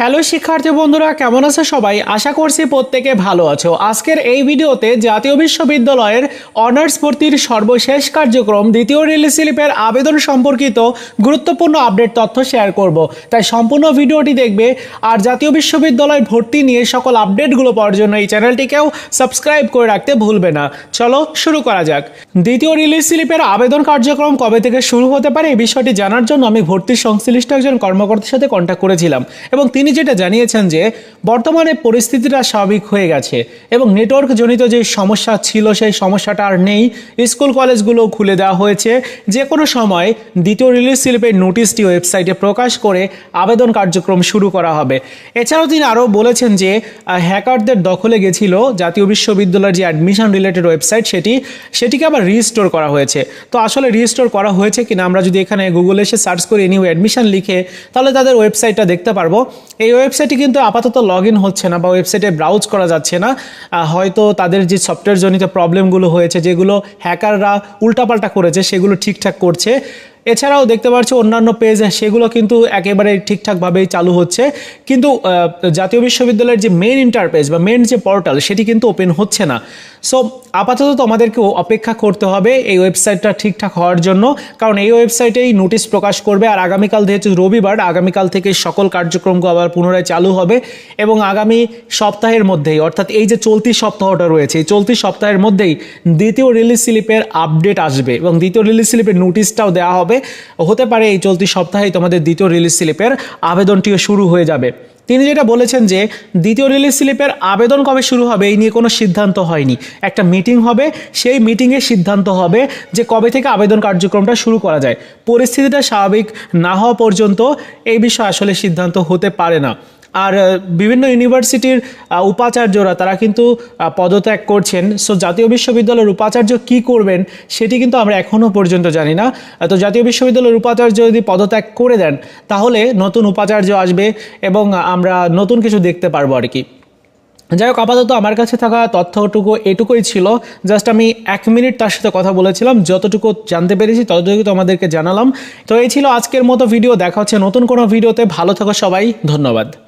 Hello শিক্ষার্থী বন্ধুরা, কেমন আছে সবাই? আশা করছি প্রত্যেকে ভালো আছো। আজকের এই ভিডিওতে জাতীয় বিশ্ববিদ্যালয়ের অনার্স ভর্তির সর্বশেষ কার্যক্রম, দ্বিতীয় রিলিজ স্লিপের আবেদন সম্পর্কিত গুরুত্বপূর্ণ আপডেট তথ্য শেয়ার করব। তাই সম্পূর্ণ ভিডিওটি দেখবে আর জাতীয় বিশ্ববিদ্যালয় ভর্তি নিয়ে সকল আপডেটগুলো পাওয়ার জন্য এই চ্যানেলটিকেও সাবস্ক্রাইব করে রাখতে ভুলবে না। চলো শুরু করা যাক। দ্বিতীয় রিলিজ স্লিপের আবেদন কার্যক্রম কবে থেকে শুরু হতে পারে এই বিষয়টি জানার জন্য আমি ভর্তির সংশ্লিষ্ট একজন কর্মকর্তার সাথে কন্ট্যাক্ট করেছিলাম এবং তিনি যেটা জানিয়েছেন যে, বর্তমানে পরিস্থিতিটা স্বাভাবিক হয়ে গেছে এবং নেটওয়ার্ক জনিত যে সমস্যা ছিল, সেই সমস্যাটা আর নেই। স্কুল কলেজগুলো খুলে দেওয়া হয়েছে। যে কোনো সময় দ্বিতীয় রিলিজ স্লিপের নোটিশটি ওয়েবসাইটে প্রকাশ করে আবেদন কার্যক্রম শুরু করা হবে। এছাড়াও তিনি আরও বলেছেন যে হ্যাকারদের দখলে গেছিল জাতীয় বিশ্ববিদ্যালয়ের যে অ্যাডমিশন রিলেটেড ওয়েবসাইট সেটি, সেটিকে আবার রিস্টোর করা হয়েছে। তো আসলে রিস্টোর করা হয়েছে কিনা আমরা যদি এখানে গুগলে এসে সার্চ করি নিউ অ্যাডমিশন লিখে, তাহলে তাদের ওয়েবসাইটটা দেখতে পারব। এই ওয়েবসাইটে কিন্তু আপাতত লগ ইন হচ্ছে না বা ওয়েবসাইটে ব্রাউজ করা যাচ্ছে না। হয়তো তাদের যে সফটওয়্যার জনিত প্রবলেমগুলো হয়েছে, যেগুলো হ্যাকাররা উল্টাপাল্টা করেছে, সেগুলো ঠিকঠাক করছে। এছাড়াও দেখতে পাচ্ছি অন্যান্য পেজ সেগুলো কিন্তু একেবারে ঠিকঠাকভাবেই চালু হচ্ছে। কিন্তু জাতীয় বিশ্ববিদ্যালয়ের যে মেন ইন্টারপেজ বা মেন যে পোর্টাল সেটি কিন্তু ওপেন হচ্ছে না। সো আপাতত তোমাদেরকে অপেক্ষা করতে হবে এই ওয়েবসাইটটা ঠিকঠাক হওয়ার জন্য। কারণ এই ওয়েবসাইটেই নোটিশ প্রকাশ করবে আর আগামীকাল যেহেতু রবিবার, আগামীকাল থেকে সকল কার্যক্রমগুলো আবার পুনরায় চালু হবে এবং আগামী সপ্তাহের মধ্যেই, অর্থাৎ এই যে চলতি সপ্তাহটা রয়েছে, এই চলতি সপ্তাহের মধ্যেই দ্বিতীয় রিলিজ স্লিপের আপডেট আসবে এবং দ্বিতীয় রিলিজ স্লিপের নোটিশটাও দেওয়া হবে। হতে পারে এই চলতি সপ্তাহেই তোমাদের দ্বিতীয় রিলিজ স্লিপের আবেদনটিও শুরু হয়ে যাবে। তিনি যেটা বলেছেন যে, দ্বিতীয় রিলিজ স্লিপের আবেদন কবে শুরু হবে এই নিয়ে কোনো সিদ্ধান্ত হয়নি। একটা মিটিং হবে, সেই মিটিংয়ে সিদ্ধান্ত হবে যে কবে থেকে আবেদন কার্যক্রমটা শুরু করা যায়। পরিস্থিতিটা স্বাভাবিক না হওয়া পর্যন্ত এই বিষয়ে আসলে সিদ্ধান্ত হতে পারে না। আর বিভিন্ন ইউনিভার্সিটির উপাচার্যরা তারা কিন্তু পদত্যাগ করছেন। সো, জাতীয় বিশ্ববিদ্যালয়ের উপাচার্য কি করবেন সেটি কিন্তু আমরা এখনও পর্যন্ত জানি না। তো, জাতীয় বিশ্ববিদ্যালয়ের উপাচার্য যদি পদত্যাগ করে দেন, তাহলে নতুন উপাচার্য আসবে এবং আমরা নতুন কিছু দেখতে পারব আর কি। যাই হোক, আপাতত আমার কাছে থাকা তথ্যটুকু এটুকুই ছিল। জাস্ট আমি এক মিনিট তার সাথে কথা বলেছিলাম, যতটুকু জানতে পেরেছি ততটুকু তোমাদেরকে জানালাম। তো, এই ছিল আজকের মতো ভিডিও। দেখা হচ্ছে নতুন কোনো ভিডিওতে। ভালো থাকো সবাই, ধন্যবাদ।